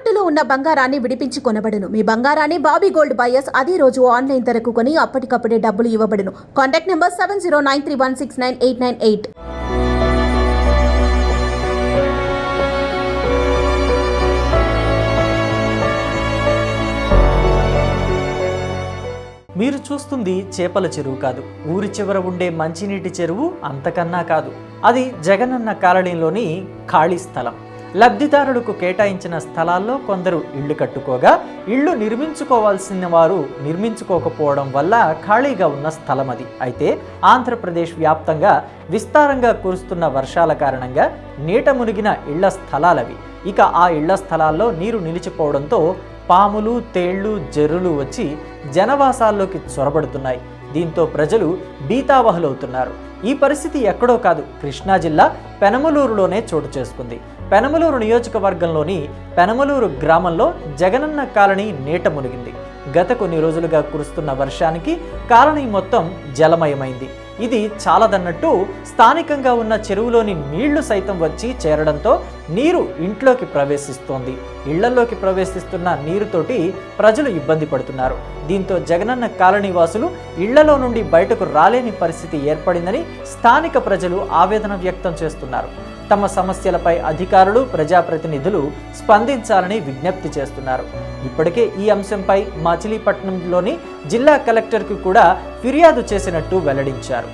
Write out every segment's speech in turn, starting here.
తాకట్టులో ఉన్న బంగారాన్ని విడిపించి కొనబడును. మీ బంగారాన్ని బాబీ గోల్డ్ బయర్స్ అదే రోజు ఆన్లైన్ ధరకు కొని అప్పటికప్పుడే డబ్బులు ఇవ్వబడును. Contact number seven zero nine three one six nine eight nine eight. మీరు చూస్తుంది చేపల చెరువు కాదు. ఊరి చివర ఉండే మంచినీటి చెరువు అంతకన్నా కాదు. అది జగనన్న కాలనీలోని ఖాళీ స్థలం. లబ్ధిదారులకు కేటాయించిన స్థలాల్లో కొందరు ఇళ్ళు కట్టుకోగా ఇళ్ళు నిర్మించుకోవాల్సిన వారు నిర్మించుకోకపోవడం వల్ల ఖాళీగా ఉన్న స్థలం అది అయితే ఆంధ్రప్రదేశ్ వ్యాప్తంగా విస్తారంగా కురుస్తున్న వర్షాల కారణంగా నీట మునిగిన ఇళ్ళ స్థలాలవి. ఇక ఆ ఇళ్ళ స్థలాల్లో నీరు నిలిచిపోవడంతో పాములు తేళ్ళు జర్రులు వచ్చి జనవాసాల్లోకి చొరబడుతున్నాయి. దీంతో ప్రజలు బీతావహులవుతున్నారు ఈ పరిస్థితి ఎక్కడో కాదు. కృష్ణా జిల్లా పెనమలూరులోనే చోటు చేసుకుంది. పెనమలూరు నియోజకవర్గంలోని పెనమలూరు గ్రామంలో జగనన్న కాలనీ నీట మునిగింది. గత కొన్ని రోజులుగా కురుస్తున్న వర్షానికి కాలనీ మొత్తం జలమయమైంది. ఇది చాలదన్నట్టు స్థానికంగా ఉన్న చెరువులోని నీళ్ళు సైతం వచ్చి చేరడంతో నీరు ఇంట్లోకి ప్రవేశిస్తోంది. ఇళ్ళలోకి ప్రవేశిస్తున్న నీరుతోటి ప్రజలు ఇబ్బంది పడుతున్నారు. దీంతో జగనన్న కాలనీ వాసులు ఇళ్ళలో నుండి బయటకు రాలేని పరిస్థితి ఏర్పడిందని స్థానిక ప్రజలు ఆవేదన వ్యక్తం చేస్తున్నారు. తమ సమస్యలపై అధికారులు ప్రజాప్రతినిధులు స్పందించాలని విజ్ఞప్తి చేస్తున్నారు. ఇప్పటికే ఈ అంశంపై మచిలీపట్నంలోని జిల్లా కలెక్టర్కు కూడా ఫిర్యాదు చేసినట్టు వెల్లడించారు.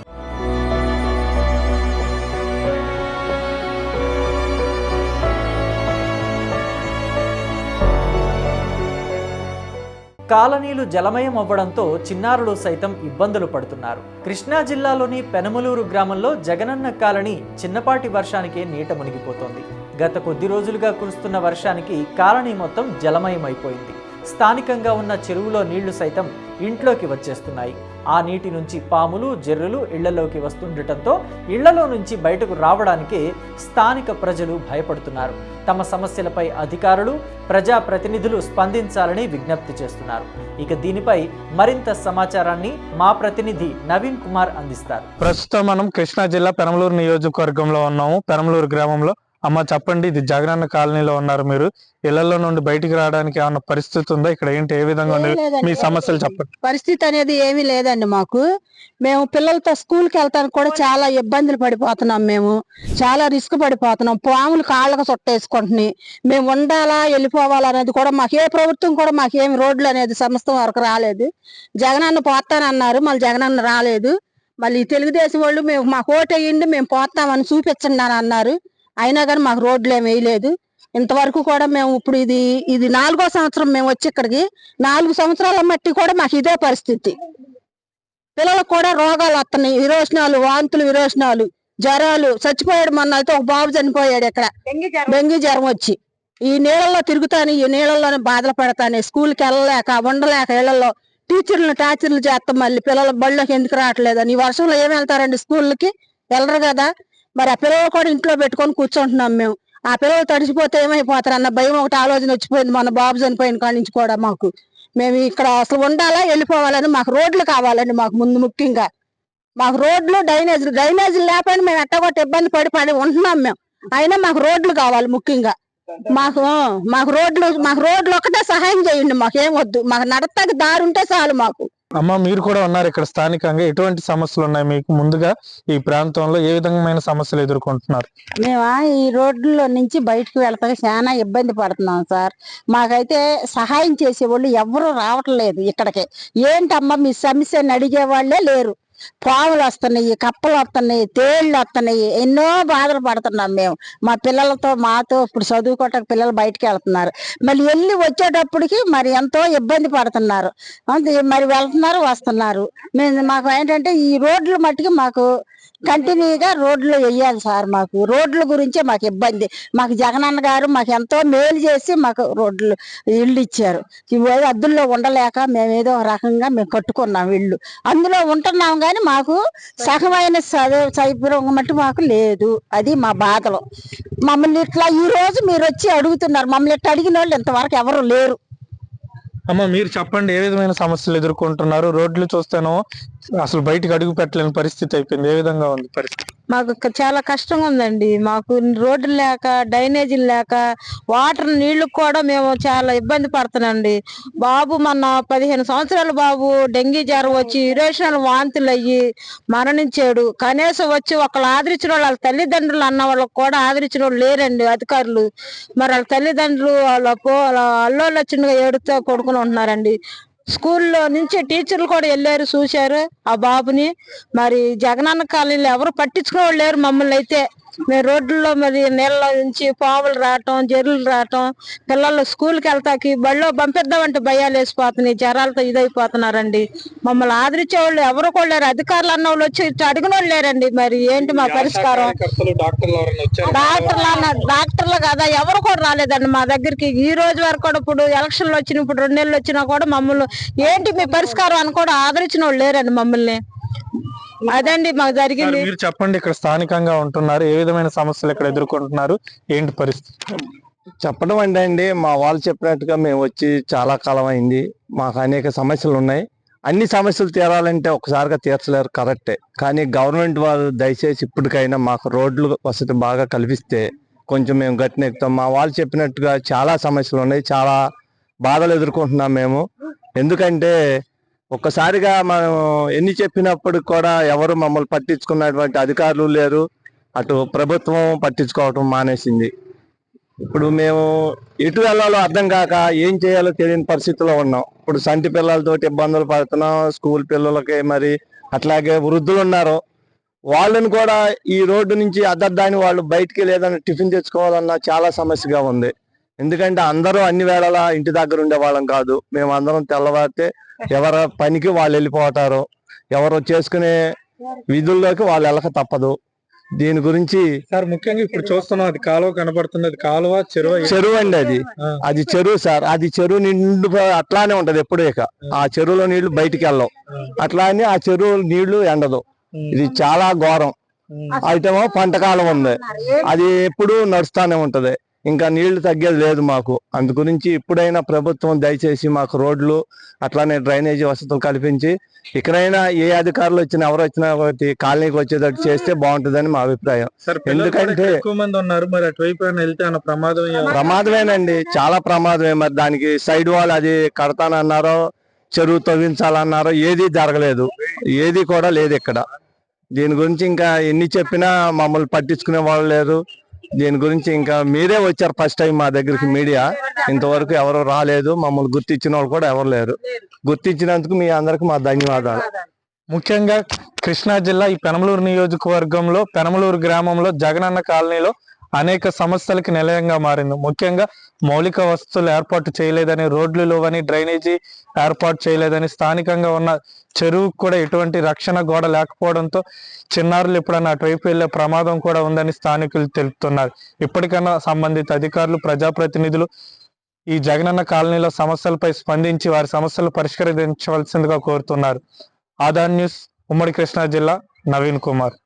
కాలనీలు జలమయం అవ్వడంతో చిన్నారులు సైతం ఇబ్బందులు పడుతున్నారు. కృష్ణా జిల్లాలోని పెనమలూరు గ్రామంలో జగనన్న కాలనీ చిన్నపాటి వర్షానికే నీట మునిగిపోతోంది. గత కొద్ది రోజులుగా కురుస్తున్న వర్షానికి కాలనీ మొత్తం జలమయమైపోయింది. స్థానికంగా ఉన్న చెరువులో నీళ్ళు సైతం ఇంట్లోకి వచ్చేస్తున్నాయి. ఆ నీటి నుంచి పాములు జర్రులు ఇళ్ళలోకి వస్తుండటంతో ఇళ్ళలో నుంచి బయటకు రావడానికి స్థానిక ప్రజలు భయపడుతున్నారు. తమ సమస్యలపై అధికారులు ప్రజాప్రతినిధులు స్పందించాలని విజ్ఞప్తి చేస్తున్నారు. ఇక దీనిపై మరింత సమాచారాన్ని మా ప్రతినిధి నవీన్ కుమార్ అందిస్తారు. ప్రస్తుతం మనం కృష్ణా జిల్లా పెనమలూరు నియోజకవర్గంలో ఉన్నాము. పెనమలూరు గ్రామంలో అమ్మ చెప్పండి ఇది జగనన్న కాలనీలో ఉన్నారు మీరు. ఇళ్ళలో నుండి బయటికి రావడానికి ఏమన్నా పరిస్థితి ఉందా? ఇక్కడ ఏంటి ఏ విధంగా ఉంది. మీ సమస్యలు చెప్పండి. పరిస్థితి అనేది ఏమీ లేదండి మాకు. మేము పిల్లలతో స్కూల్కి వెళ్తానికి కూడా చాలా ఇబ్బందులు పడిపోతున్నాం మేము. చాలా రిస్క్ పడిపోతున్నాం. పాములు కాళ్ళకు చుట్టేసుకుంటున్నాయి మేము ఉండాలా వెళ్ళిపోవాలా అనేది కూడా మాకు ఏ ప్రభుత్వం కూడా మాకేమి రోడ్లు అనేది సంస్థ వరకు రాలేదు. జగనన్న పోతానన్నారు మళ్ళీ జగనన్న రాలేదు. మళ్ళీ తెలుగుదేశం వాళ్ళు మేము మాకు ఓటు వేయండి మేము పోతామని చూపించండి అని అన్నారు. అయినా కానీ మాకు రోడ్లు ఏమి వేయలేదు. ఇంతవరకు కూడా మేము ఇప్పుడు ఇది ఇది నాలుగో సంవత్సరం మేము వచ్చి ఇక్కడికి నాలుగు సంవత్సరాల మట్టి కూడా మాకు ఇదే పరిస్థితి. పిల్లలకు కూడా రోగాలు వస్తున్నాయి. విరోచనాలు వాంతులు విరోచనాలు జ్వరాలు. చచ్చిపోయాడు మొన్న అయితే ఒక బాబు చనిపోయాడు ఇక్కడ. డెంగీ జ్వరం. వచ్చి. ఈ నీళ్ళల్లో తిరుగుతాను ఈ నీళ్ళల్లోనే బాధలు పడతాను. స్కూల్కి వెళ్ళలేక ఉండలేక ఇళ్ళలో టీచర్లు టాచర్లు చేస్తాం మళ్ళీ. పిల్లల బళ్ళకి ఎందుకు రావట్లేదని ఈ వర్షంలో ఏమి వెళ్తారండి స్కూళ్ళకి వెళ్ళరు కదా. మరి ఆ పిల్లలు కూడా ఇంట్లో పెట్టుకొని కూర్చుంటున్నాం మేము. ఆ పిల్లలు తడిసిపోతే ఏమైపోతారు అన్న భయం ఒకటి ఆలోచన వచ్చిపోయింది మన బాబు చనిపోయిన కాడి నుంచి కూడా మాకు. మేము ఇక్కడ అసలు ఉండాలా వెళ్ళిపోవాలని మాకు రోడ్లు కావాలండి మాకు ముందు ముఖ్యంగా. మాకు రోడ్లు డ్రైనేజీలు డ్రైనేజీలు లేకపోయినా మేము ఎట్టగొట్ట ఇబ్బంది పడి పడి ఉంటున్నాం మేము. అయినా మాకు రోడ్లు కావాలి ముఖ్యంగా. మాకు మాకు రోడ్లు మాకు రోడ్లు ఒకటే సహాయం చేయండి మాకేం వద్దు. మాకు నడతకి దారి ఉంటే చాలు మాకు. అమ్మ మీరు కూడా ఉన్నారు ఇక్కడ స్థానికంగా. ఎటువంటి సమస్యలు ఉన్నాయి? మీకు ముందుగా ఈ ప్రాంతంలో ఏ విధమైన సమస్యలు ఎదుర్కొంటున్నారు? మేము ఈ రోడ్లో నుంచి బయటకు వెళ్తాక చాలా ఇబ్బంది పడుతున్నాం సార్. మాకైతే సహాయం చేసేవాళ్ళు ఎవరు రావట్లేదు ఇక్కడికి. ఏంటమ్మా మీ సమస్యని అడిగే వాళ్ళే లేరు. పాములు వస్తున్నాయి కప్పలు వస్తున్నాయి తేళ్ళు వస్తున్నాయి ఎన్నో బాధలు పడుతున్నాం మేము. మా పిల్లలతో మాతో ఇప్పుడు చదువుకోవటానికి పిల్లలు బయటకు వెళ్తున్నారు మళ్ళీ వెళ్ళి వచ్చేటప్పటికి మరి ఎంతో ఇబ్బంది పడుతున్నారు. మరి వెళ్తున్నారు వస్తున్నారు. మేము మాకు ఏంటంటే ఈ రోడ్లు మట్టుకు మాకు కంటిన్యూగా రోడ్లు వేయాలి సార్ మాకు. రోడ్ల గురించే మాకు ఇబ్బంది. మాకు జగనన్న గారు మాకు ఎంతో మేలు చేసి మాకు రోడ్లు ఇల్లు ఇచ్చారు. ఇవి అద్దుల్లో ఉండలేక మేము ఏదో ఒక రకంగా మేము కట్టుకున్నాం ఇల్లు అందులో ఉంటున్నాం కానీ మాకు సగమైన సైపురం మట్టు మాకు లేదు. అది మా బాధలు. మమ్మల్ని ఇట్లా ఈ రోజు మీరు వచ్చి అడుగుతున్నారు. మమ్మల్ని ఇట్లా అడిగిన వాళ్ళు ఇంతవరకు ఎవరు లేరు. అమ్మ మీరు చెప్పండి ఏ విధమైన సమస్యలు ఎదుర్కొంటున్నారు? రోడ్లు చూస్తేనో అసలు బయటకు అడుగు పెట్టలేని పరిస్థితి అయిపోయింది. ఏ విధంగా ఉంది పరిస్థితి? మాకు చాలా కష్టంగా ఉందండి మాకు రోడ్లు లేక డ్రైనేజీలు లేక వాటర్ నీళ్ళు కూడా మేము చాలా ఇబ్బంది పడుతున్నాండి. బాబు మొన్న పదిహేను సంవత్సరాల బాబు డెంగీ జ్వరం వచ్చి ఇరేషనల్ వాంతులు అయ్యి మరణించాడు. కనీసం వచ్చి ఒకళ్ళు ఆదరించిన వాళ్ళు వాళ్ళ తల్లిదండ్రులు అన్న వాళ్ళకి కూడా ఆదరించిన వాళ్ళు లేరండి అధికారులు. మరి వాళ్ళ తల్లిదండ్రులు వాళ్ళ పో వాళ్ళ అల్లోళ్ళు ఏడుతో కొడుకుని ఉంటున్నారండి. స్కూల్లో నుంచి టీచర్లు కూడా వెళ్ళారు చూశారు ఆ బాబుని. మరి జగనన్న కాలనీలో ఎవరు పట్టించుకునే వాళ్ళు లేరు మమ్మల్ని అయితే. మేము రోడ్లలో మరి నీళ్ళ నుంచి పాములు రావటం జర్రులు రావటం పిల్లలు స్కూల్కి వెళ్తాకి బళ్ళో పంపిద్దామంటే భయాలు వేసిపోతున్నాయి జ్వరాలతో ఇదైపోతున్నారండి. మమ్మల్ని ఆదరించే వాళ్ళు ఎవరు కూడా లేరు. అధికారులు అన్న వాళ్ళు వచ్చి అడిగిన వాళ్ళు లేరండి. మరి ఏంటి మా పరిష్కారం? డాక్టర్లు అన్న డాక్టర్లు కదా? ఎవరు కూడా రాలేదండి మా దగ్గరికి. ఈ రోజు వరకు కూడా ఇప్పుడు ఎలక్షన్లు వచ్చిన ఇప్పుడు రెండు నెలలు వచ్చినా కూడా మమ్మల్ని ఏంటి మీ పరిష్కారం అని కూడా ఆదరించిన వాళ్ళు లేరండి మమ్మల్ని. అదండి మాకు జరిగింది. మీరు చెప్పండి ఇక్కడ స్థానికంగా ఉంటున్నారు ఏ విధమైన సమస్యలు ఇక్కడ ఎదుర్కొంటున్నారు ఏంటి పరిస్థితి? చెప్పడం అంటే అండి మా వాళ్ళు చెప్పినట్టుగా మేము వచ్చి చాలా కాలం అయింది మాకు అనేక సమస్యలు ఉన్నాయి. అన్ని సమస్యలు తీరాలంటే ఒకసారిగా తీర్చలేరు కరెక్టే. కానీ గవర్నమెంట్ వాళ్ళు దయచేసి ఇప్పటికైనా మాకు రోడ్లు వసతి బాగా కల్పిస్తే కొంచెం మేము గట్టినెక్కుతాం. మా వాళ్ళు చెప్పినట్టుగా చాలా సమస్యలు ఉన్నాయి చాలా బాధలు ఎదుర్కొంటున్నాం మేము. ఎందుకంటే ఒక్కసారిగా మనం ఎన్ని చెప్పినప్పుడు కూడా ఎవరు మమ్మల్ని పట్టించుకున్నటువంటి అధికారులు లేరు. అటు ప్రభుత్వం పట్టించుకోవటం మానేసింది. ఇప్పుడు మేము ఎటు వెళ్ళాలో అర్థం కాక ఏం చేయాలో తెలియని పరిస్థితిలో ఉన్నాం. ఇప్పుడు సంటి పిల్లలతో ఇబ్బందులు పడుతున్నాం. స్కూల్ పిల్లలకి మరి అట్లాగే వృద్ధులు ఉన్నారు. వాళ్ళని కూడా ఈ రోడ్డు నుంచి అద్దర్దాని వాళ్ళు బయటికి లేదని టిఫిన్ తెచ్చుకోవాలన్నా చాలా సమస్యగా ఉంది. ఎందుకంటే అందరూ అన్ని వేళలా ఇంటి దగ్గర ఉండే వాళ్ళం కాదు. మేము అందరం తెల్లవారితే ఎవరి పనికి వాళ్ళు వెళ్ళిపోతారు. ఎవరు చేసుకునే విధుల్లోకి వాళ్ళు వెళ్ళక తప్పదు. దీని గురించి సార్ ముఖ్యంగా ఇప్పుడు చూస్తున్నాం అది కాలువ కనబడుతుంది అది కాలువ చెరువు చెరువు అండి అది. అది చెరువు సార్. అది చెరువు నిండు అట్లానే ఉంటది ఎప్పుడు ఇక. ఆ చెరువులో నీళ్ళు బయటికి వెళ్ళవు. అట్లా అని ఆ చెరువు నీళ్ళు ఎండదు. ఇది చాలా ఘోరం. అయితేమో పంటకాలం ఉంది. అది ఎప్పుడు నడుస్తానే ఉంటది. ఇంకా నీళ్ళు తగ్గేది లేదు మాకు. అందు గురించి ఇప్పుడైనా ప్రభుత్వం దయచేసి మాకు రోడ్లు అట్లానే డ్రైనేజీ వసతులు కల్పించి ఇక్కడైనా ఏ అధికారులు వచ్చినా ఎవరు వచ్చినా ఒకటి కాలనీకి వచ్చేటట్టు చేస్తే బాగుంటుందని మా అభిప్రాయం. ఎందుకంటే- ఎక్కువ మంది ఉన్నారు. మరి అటువైపు ప్రమాదం ప్రమాదమేనండి. చాలా ప్రమాదమే. మరి దానికి సైడ్ వాల్ అది కడతానన్నారో చెరువు తవ్వించాలన్నారో ఏది జరగలేదు. ఏది కూడా లేదు ఇక్కడ. దీని గురించి ఇంకా ఎన్ని చెప్పినా మమ్మల్ని పట్టించుకునే వాళ్ళు లేరు. దీని గురించి ఇంకా మీరే వచ్చారు ఫస్ట్ టైం మా దగ్గరికి మీడియా. ఇంతవరకు ఎవరు రాలేదు. మమ్మల్ని గుర్తించిన వాళ్ళు కూడా ఎవరు లేరు. గుర్తించినందుకు మీ అందరికి మా ధన్యవాదాలు. ముఖ్యంగా కృష్ణా జిల్లా ఈ పెనమలూరు నియోజకవర్గంలో పెనమలూరు గ్రామంలో జగనన్న కాలనీలో అనేక సమస్యలకు నిలయంగా మారింది. ముఖ్యంగా మౌలిక వసతులు ఏర్పాటు చేయలేదని రోడ్లు లేవని డ్రైనేజీ ఏర్పాటు చేయలేదని స్థానికంగా ఉన్న చెరువుకు కూడా ఎటువంటి రక్షణ గోడ లేకపోవడంతో చిన్నారులు ఎప్పుడైనా అటువైపు వెళ్ళే ప్రమాదం కూడా ఉందని స్థానికులు తెలుపుతున్నారు. ఇప్పటికైనా సంబంధిత అధికారులు ప్రజాప్రతినిధులు ఈ జగనన్న కాలనీలో సమస్యలపై స్పందించి వారి సమస్యలు పరిష్కరించవలసిందిగా కోరుతున్నారు. ఆదాన్ న్యూస్ ఉమ్మడి కృష్ణా జిల్లా నవీన్ కుమార్.